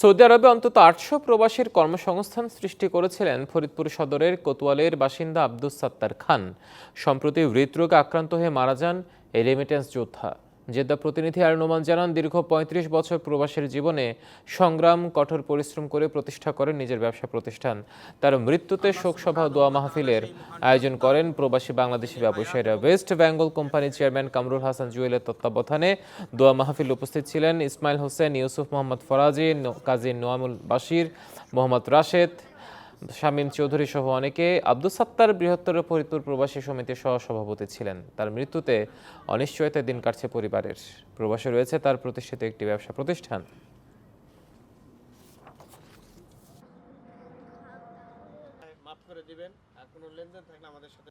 Saudi আরবে অন্তত আটশো প্রবাসীর কর্মসংস্থান সৃষ্টি করেছিলেন ফরিদপুর সদরের কোতোয়ালের বাসিন্দা আব্দুস সাত্তার খান। সম্প্রতি হৃদরোগে আক্রান্ত হয়ে মারা যান এই রেমিটেন্স যোদ্ধা। জেদ্দা প্রতিনিধি আর নোমান জানান, দীর্ঘ পঁয়ত্রিশ বছর প্রবাসের জীবনে সংগ্রাম, কঠোর পরিশ্রম করে প্রতিষ্ঠা করেন নিজের ব্যবসা প্রতিষ্ঠান। তার মৃত্যুতে শোকসভা দোয়া মাহফিলের আয়োজন করেন প্রবাসী বাংলাদেশি ব্যবসায়ীরা ওয়েস্ট বেঙ্গল কোম্পানির চেয়ারম্যান কামরুল হাসান জুয়েলের তত্ত্বাবধানে দোয়া মাহফিল উপস্থিত ছিলেন ইসমাইল হোসেন, ইউসুফ মোহাম্মদ ফরাজি, কাজী নোয়ামুল বাশির, মোহাম্মদ রাশেদ শামীম চৌধুরী সহ অনেকে আব্দুল সাত্তার বৃহত্তর ফরিদপুর প্রবাসী সমিতির সহসভাপতি ছিলেন। তার মৃত্যুতে অনিশ্চয়তা দিন কাটছে পরিবারের। প্রবাসে রয়েছে তার প্রতিষ্ঠিত একটি ব্যবসা প্রতিষ্ঠান। দিবেন আর কোনো লেনদেন থাকলে আমাদের সাথে